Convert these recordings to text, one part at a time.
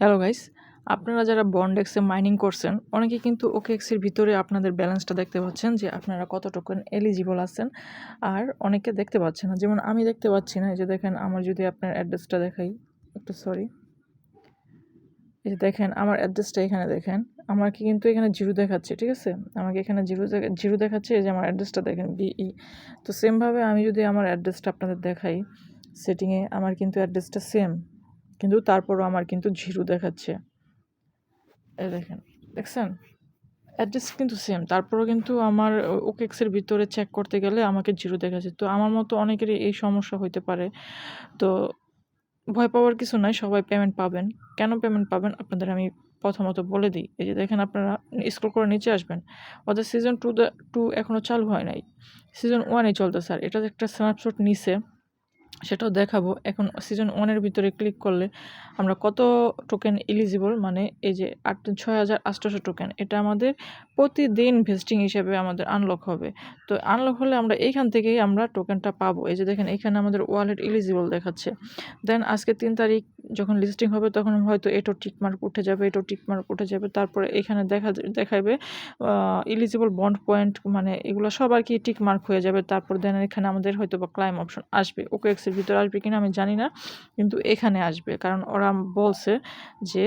Hello guys আপনারা যারা bond এক্সে মাইনিং করছেন, অনেকে কিন্তু ওকে এক্সের ভিতরে আপনাদের ব্যালেন্সটা দেখতে পাচ্ছেন যে আপনারা কত টোকেন এলিজিবল আছেন। আর অনেকে দেখতে পাচ্ছে না। যেমন আমি দেখতে পাচ্ছি না, এই যে দেখেন আমার যদি আপনার অ্যাড্রেসটা দেখাই, একটু সরি এই যে দেখেন, আমার অ্যাড্রেসটা এখানে দেখেন। আমাকে কিন্তু এখানে জিরো দেখাচ্ছে, ঠিক আছে? আমাকে এখানে জিরো জিরো দেখাচ্ছে, এই যে আমার অ্যাড্রেসটা দেখেন বিই তো সেমভাবে আমি যদি আমার অ্যাড্রেসটা আপনাদের দেখাই সেটিংয়ে আমার কিন্তু অ্যাড্রেসটা সেম কিন্তু তারপরও আমার কিন্তু ঝিরু দেখাচ্ছে। দেখেন, দেখছেন? অ্যাড্রেস কিন্তু সেম তারপরেও কিন্তু আমার ওকেক্সের ভিতরে চেক করতে গেলে আমাকে জিরো দেখাচ্ছে। তো আমার মতো অনেকেরই এই সমস্যা হইতে পারে। তো ভয় পাওয়ার কিছু নাই, সবাই পেমেন্ট পাবেন। কেন পেমেন্ট পাবেন? আপনাদের আমি প্রথমত বলে দিই। এই যে দেখেন, আপনারা স্ক্রল করে নিচে আসবেন। ওদের সিজন টু দ্য টু এখনও চালু হয় নাই। সিজন ওয়ানে চলতে স্যার এটা একটা স্ন্যাপশট নিছে। সেটাও দেখাবো। এখন সিজন ওয়ানের ভিতরে ক্লিক করলে আমরা কত টোকেন এলিজিবল মানে এই যে আট, ছয় হাজার আটশোশো টোকেন এটা আমাদের প্রতিদিন ভেস্টিং হিসেবে আমাদের আনলক হবে। তো আনলক হলে আমরা এইখান থেকেই আমরা টোকেনটা পাবো। এই যে দেখেন এখানে আমাদের ওয়ালেট এলিজিবল দেখাচ্ছে। দেন আজকে তিন তারিখ যখন লিস্টিং হবে তখন হয়তো এটো টিকমার্ক উঠে যাবে এটো টিকমার্ক উঠে যাবে, তারপরে এখানে দেখা দেখাবে ইলিজিবল বন্ড পয়েন্ট মানে এগুলো সব আর কি টিকমার্ক হয়ে যাবে, তারপর দেন এখানে আমাদের হয়তো বা ক্লাইম অপশন আসবে ওকে এক্সের ভিতরে আসবে কিনা আমি জানি না, কিন্তু এখানে আসবে, কারণ ওরা বলছে যে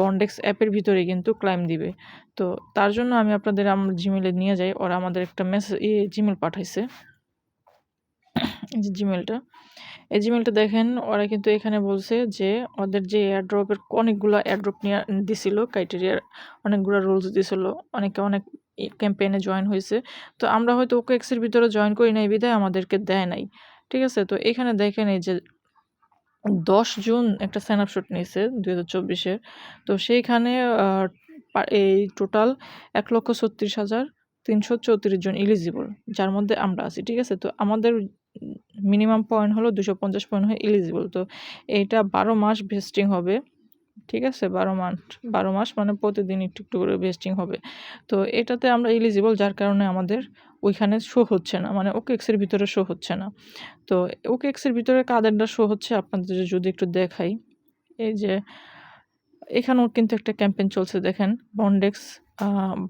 বন্ডেক্স অ্যাপের ভিতরে কিন্তু ক্লাইম দিবে। তো তার জন্য আমি আপনাদের আমার জিমেলে নিয়ে যাই, ওরা আমাদের একটা মেসেজ জিমেল পাঠাইছে। এই যে জিমেলটা এই জিমেলটা দেখেন, ওরা কিন্তু এখানে বলছে যে ওদের যে এয়ারড্রপের অনেকগুলো এয়ারড্রপ নিয়ে দিছিল ক্রাইটেরিয়ার অনেকগুলো রুলস দিছিল, অনেকে অনেক ক্যাম্পেইনে জয়েন হয়েছে। তো আমরা হয়তো ওকে এক্সের ভিতরে জয়েন করি নাই, বিধায় আমাদেরকে দেয় নাই। ঠিক আছে? তো এখানে দেখেন এই যে দশ জুন একটা স্ন্যাপশট নিয়েছে দুই হাজার চব্বিশের। তো সেইখানে এই টোটাল এক লক্ষ ছত্রিশ হাজার তিনশো চৌত্রিশ জন ইলিজিবল যার মধ্যে আমরা আছি। ঠিক আছে? তো আমাদের মিনিমাম পয়েন্ট হলো দুশো পঞ্চাশ পয়েন্ট হয়ে ইলিজিবল তো এইটা বারো মাস ভেস্টিং হবে, ঠিক আছে? বারো মাস বারো মাস মানে প্রতিদিন একটু একটু করে ভেস্টিং হবে। তো এটাতে আমরা ইলিজিবল যার কারণে আমাদের ওইখানে শো হচ্ছে না মানে ওকে এক্সের ভিতরে শো হচ্ছে না। তো ওকে এক্সের ভিতরে কাদেরটা শো হচ্ছে, আপনাদের যদি একটু দেখাই, এই যে এখানেও কিন্তু একটা ক্যাম্পেইন চলছে, দেখেন। বন্ডেক্স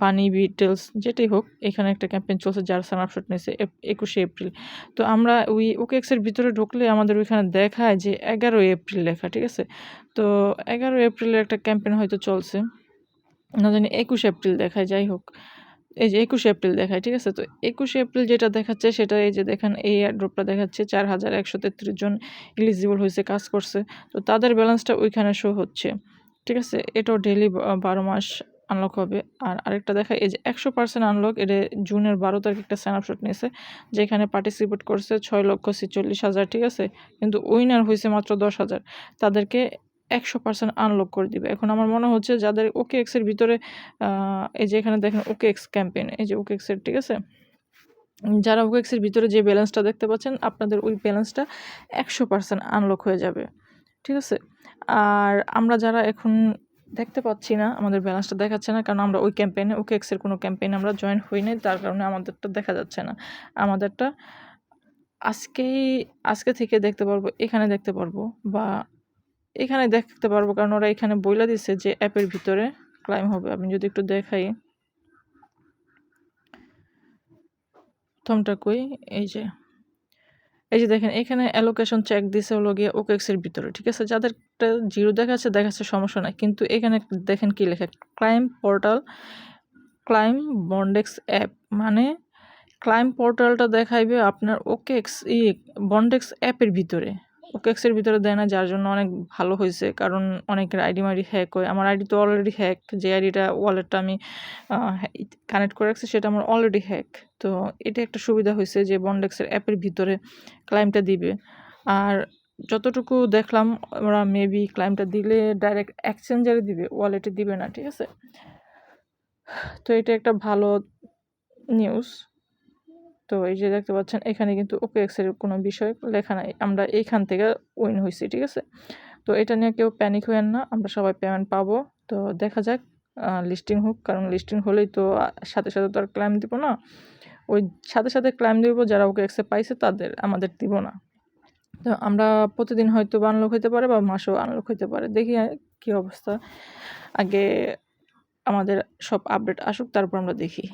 বানি বিটেলস যেটাই হোক, এখানে একটা ক্যাম্পেইন চলছে যার স্ন্যাপশট নিয়েছে একুশে এপ্রিল। তো আমরা ওই ওকে এক্সের ভিতরে ঢুকলে আমাদের ওইখানে দেখায় যে এগারোই এপ্রিল লেখা, ঠিক আছে? তো এগারো এপ্রিলের একটা ক্যাম্পেইন হয়তো চলছে। না জানি, একুশে এপ্রিল দেখায়, যাই হোক। এই যে একুশে এপ্রিল দেখায়, ঠিক আছে? তো একুশে এপ্রিল যেটা দেখাচ্ছে সেটা এই যে দেখেন, এই অ্যাড্রপটা দেখাচ্ছে, চার হাজার একশো তেত্রিশ জন এলিজিবল হয়েছে, কাজ করছে। তো তাদের ব্যালেন্সটা ওইখানে শো হচ্ছে। ঠিক আছে, এটাও ডেলি বারো মাস আনলক হবে। আর আরেকটা দেখা, এই যে একশো পার্সেন্ট আনলক এটা জুনের বারো তারিখ একটা স্ন্যাপশট নিয়েছে, যেখানে পার্টিসিপেট করছে ছয় লক্ষ ছেচল্লিশ হাজার, ঠিক আছে? কিন্তু উইনার হয়েছে মাত্র দশ হাজার। তাদেরকে একশো পার্সেন্ট আনলক করে দিবে। এখন আমার মনে হচ্ছে যাদের ওকে এক্সের ভিতরে এই যে এখানে দেখেন ওকে এক্স ক্যাম্পেইন এই যে ওকে এক্সের ঠিক আছে? যারা ওকে এক্সের ভিতরে যে ব্যালেন্সটা দেখতে পাচ্ছেন, আপনাদের ওই ব্যালেন্সটা একশো পার্সেন্ট আনলক হয়ে যাবে। ঠিক আছে? আর আমরা যারা এখন দেখতে পাচ্ছি না, আমাদের ব্যালেন্সটা দেখাচ্ছে না, কারণ আমরা ওই ক্যাম্পেইনে ওকে এক্সের কোনো ক্যাম্পেইনে আমরা জয়েন হই নাই, তার কারণে আমাদেরটা দেখা যাচ্ছে না। আমাদেরটা আজকেই, আজকে থেকে দেখতে পারব, এখানে দেখতে পারব বা এখানে দেখতে পারব, কারণ ওরা এখানে বইলা দিচ্ছে যে অ্যাপের ভিতরে ক্লাইম হবে। আমি যদি একটু দেখাই। প্রথমটা কই? এই যে। এই যে দেখেন, এখানে অ্যালোকেশন চেক দিছে হলো গিয়ে ওকেক্সের ভিতরে, ঠিক আছে? যাদের একটা জিরো দেখাচ্ছে দেখাচ্ছে সমস্যা নাই। কিন্তু এখানে দেখেন কি লেখা? ক্লাইম পোর্টাল ক্লাইম বন্ডেক্স অ্যাপ মানে ক্লাইম পোর্টালটা দেখাইবে আপনার ওকেক্স ই বন্ডেক্স অ্যাপের ভিতরে। ওকেক্সের ভিতরে দেয় না, যার জন্য অনেক ভালো হয়েছে। কারণ অনেকের আইডি মাইডি হ্যাক হয়। আমার আইডি তো অলরেডি হ্যাক যে আইডিটা ওয়ালেটটা আমি কানেক্ট করে রাখছি, সেটা আমার অলরেডি হ্যাক তো এটা একটা সুবিধা হয়েছে যে বন্ডেক্সের অ্যাপের ভিতরে ক্লাইমটা দিবে। আর যতটুকু দেখলাম, ওরা মেবি ক্লাইমটা দিলে ডাইরেক্ট এক্সচেঞ্জারে দিবে ওয়ালেটে দিবে না, ঠিক আছে? তো এটা একটা ভালো নিউজ তো এই যে দেখতে পাচ্ছেন, এখানে কিন্তু ওকে এক্সের কোনো বিষয় লেখা নাই। আমরা এইখান থেকে উইন হয়েছি ঠিক আছে? তো এটা নিয়ে কেউ প্যানিক হইয়েন না, আমরা সবাই পেমেন্ট পাবো। তো দেখা যাক লিস্টিং হোক, কারণ লিস্টিং হলেই তো সাথে সাথে তো আর ক্লাইম দিব না। ওই সাথে সাথে ক্লাইম দিব যারা ওকে এক্সে পাইছে, তাদের আমাদের দিব না। তো আমরা প্রতিদিন হয়তো আনলক হইতে পারে বা মাসেও আনলক হইতে পারে। দেখি কী অবস্থা। আগে আমাদের সব আপডেট আসুক, তারপর আমরা দেখি।